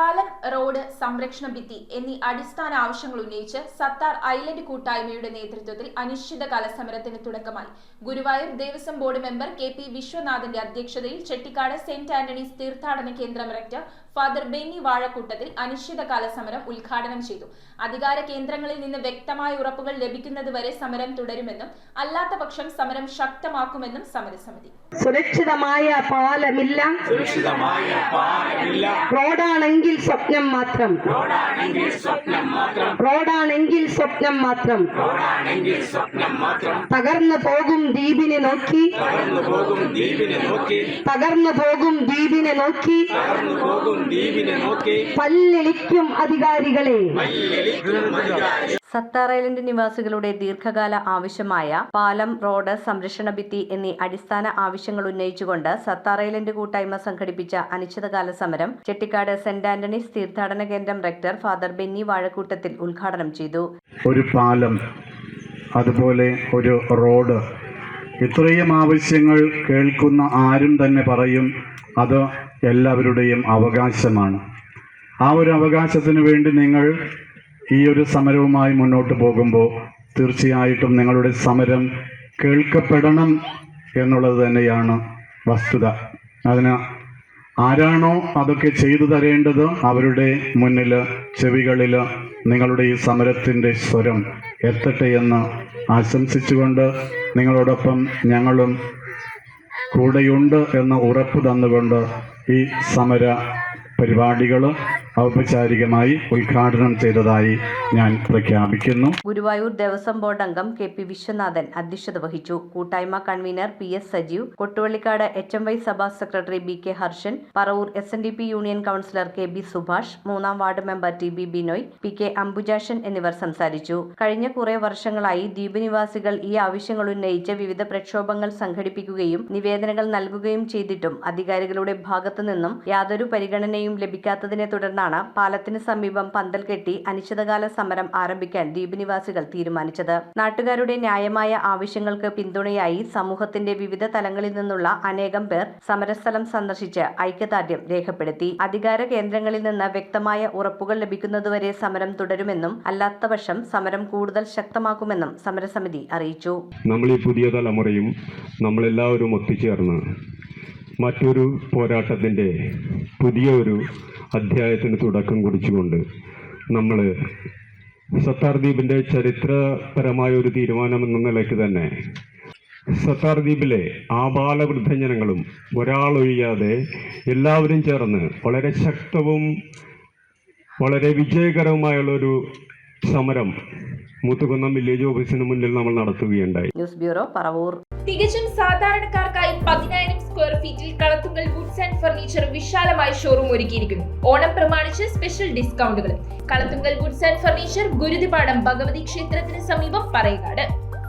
പാലം റോഡ് സംരക്ഷണ ഭിത്തി എന്നീ അടിസ്ഥാന ആവശ്യങ്ങൾ ഉന്നയിച്ച് സത്താർ ഐലൻഡ് കൂട്ടായ്മയുടെ നേതൃത്വത്തിൽ അനിശ്ചിതകാല സമരത്തിന് തുടക്കമായി. Guruvayur Devaswom board member K P വിശ്വനാഥന്റെ അധ്യക്ഷതയിൽ ചെട്ടിക്കാട് സെന്റ് ആന്റണീസ് തീർത്ഥാടന കേന്ദ്രം റക്ടർ ഫാദർ ബെന്നി വാഴക്കൂട്ടത്തിൽ അനിശ്ചിതകാല സമരം ഉദ്ഘാടനം ചെയ്തു. അധികാര കേന്ദ്രങ്ങളിൽ നിന്ന് വ്യക്തമായ ഉറപ്പുകൾ ലഭിക്കുന്നതുവരെ സമരം തുടരുമെന്നും അല്ലാത്ത പക്ഷം സമരം ശക്തമാക്കുമെന്നും സമരസമിതി. സുരക്ഷിതമായ പാലമില്ല. സുരക്ഷിതമായ പാലമില്ല. റോഡാണെങ്കിൽ സ്വപ്നം സ്വപ്നം മാത്രം. റോഡാണെങ്കിൽ സ്വപ്നം മാത്രം. തകർന്നു പോകും ദ്വീപിനെ നോക്കി. തകർന്നു പോകും ദ്വീപിനെ നോക്കി. പല്ലെളിക്കും അധികാരികളെ. സത്താർ ഐലൻഡ് നിവാസികളുടെ ദീർഘകാല ആവശ്യമായ പാലം റോഡ് സംരക്ഷണ ഭിത്തി എന്നീ അടിസ്ഥാന ആവശ്യങ്ങൾ ഉന്നയിച്ചുകൊണ്ട് സത്താർ ഐലൻഡ് കൂട്ടായ്മ സംഘടിപ്പിച്ച അനിശ്ചിതകാല സമരം ചെട്ടിക്കാട് സെന്റ് ആന്റണീസ് തീർത്ഥാടന കേന്ദ്രം റെക്ടർ ഫാദർ ബെന്നി വാഴക്കൂട്ടത്തിൽ ഉദ്ഘാടനം ചെയ്തു. ഒരു പാലം അതുപോലെ ഒരു റോഡ് ഇത്രയും ആവശ്യങ്ങൾ കേൾക്കുന്ന ആരും തന്നെ പറയും അത് എല്ലാവരുടെയും അവകാശമാണ്. ആ ഒരു അവകാശത്തിന് വേണ്ടി നിങ്ങൾ ഈ ഒരു സമരവുമായി മുന്നോട്ട് പോകുമ്പോൾ തീർച്ചയായിട്ടും നിങ്ങളുടെ സമരം കേൾക്കപ്പെടണം എന്നുള്ളത് തന്നെയാണ് വസ്തുത. അതിന് ആരാണോ അതൊക്കെ ചെയ്തു തരേണ്ടത് അവരുടെ മുന്നിൽ ചെവികളിൽ നിങ്ങളുടെ ഈ സമരത്തിന്റെ സ്വരം എത്തട്ടെ എന്ന് ആശംസിച്ചുകൊണ്ട് നിങ്ങളോടൊപ്പം ഞങ്ങളും കൂടെയുണ്ട് എന്ന് ഉറപ്പ് തന്നുകൊണ്ട് ഈ സമര പരിപാടികൾ ഔപചാരികമായി ഉദ്ഘാടനം ചെയ്തതായി ഞാൻ പ്രഖ്യാപിക്കുന്നു. ഗുരുവായൂർ ദേവസ്വം ബോർഡ് അംഗം കെ പി വിശ്വനാഥൻ അധ്യക്ഷത വഹിച്ചു. കൂട്ടായ്മ convener P S Sajeev Kottuvallikkad H M Y Sabha secretary B K Harshan Paravur S N D P union councillor K B Subhash മൂന്നാം ward member T B Binoy P K Ambujakshan എന്നിവർ സംസാരിച്ചു. കഴിഞ്ഞ കുറെ വർഷങ്ങളായി ദ്വീപ് നിവാസികൾ ഈ ആവശ്യങ്ങൾ ഉന്നയിച്ച് വിവിധ പ്രക്ഷോഭങ്ങൾ സംഘടിപ്പിക്കുകയും നിവേദനങ്ങൾ നൽകുകയും ചെയ്തിട്ടും അധികാരികളുടെ ഭാഗത്തു നിന്നും യാതൊരു പരിഗണനയും ലഭിക്കാത്തതിനെ തുടർന്നാണ് പാലത്തിന് സമീപം പന്തൽ കെട്ടി അനിശ്ചിതകാല സമരം ആരംഭിക്കാൻ ദ്വീപ് നിവാസികൾ തീരുമാനിച്ചത്. നാട്ടുകാരുടെ ന്യായമായ ആവശ്യങ്ങൾക്ക് പിന്തുണയായി സമൂഹത്തിന്റെ വിവിധ തലങ്ങളിൽ നിന്നുള്ള അനേകം പേർ സമരസ്ഥലം സന്ദർശിച്ച് ഐക്യദാർഢ്യം രേഖപ്പെടുത്തി. അധികാര കേന്ദ്രങ്ങളിൽ നിന്ന് വ്യക്തമായ ഉറപ്പുകൾ ലഭിക്കുന്നതുവരെ സമരം തുടരുമെന്നും അല്ലാത്തപക്ഷം സമരം കൂടുതൽ ശക്തമാക്കുമെന്നും സമരസമിതി അറിയിച്ചു. നമ്മൾ ഈ പുതിയ തലമുറയും നമ്മളെല്ലാവരും ഒത്തുചേർന്ന് മറ്റൊരു പോരാട്ടത്തിന്റെ പുതിയ ഒരു അധ്യായത്തിന് തുടക്കം കുറിച്ചുകൊണ്ട് നമ്മൾ സത്താർ ദ്വീപിന്റെ ചരിത്രപരമായ ഒരു തീരുമാനം എന്ന നിലയ്ക്ക് തന്നെ സത്താർ ദ്വീപിലെ ആബാലവൃദ്ധജനങ്ങളും ഒരാളൊഴിയാതെ എല്ലാവരും ചേർന്ന് വളരെ ശക്തവും വളരെ വിജയകരവുമായുള്ള ഒരു സമരം മുത്തുകുന്നം വില്ലേജ് ഓഫീസിന് മുന്നിൽ നമ്മൾ നടത്തുകയുണ്ടായി. News bureau Paravur. തികച്ചും സാധാരണക്കാർക്കായി പതിനായിരം സ്ക്വയർ ഫീറ്റിൽ കളത്തുങ്കൽ വുഡ്സ് ആൻഡ് ഫർണിച്ചർ വിശാലമായ ഷോറൂം ഒരുക്കിയിരിക്കുന്നു. ഓണം പ്രമാണിച്ച് special ഡിസ്കൗണ്ടുകൾ Kalathunkal woods and furniture Guruthipadam Bhagavathi ക്ഷേത്രത്തിന് സമീപം പറയകാട്.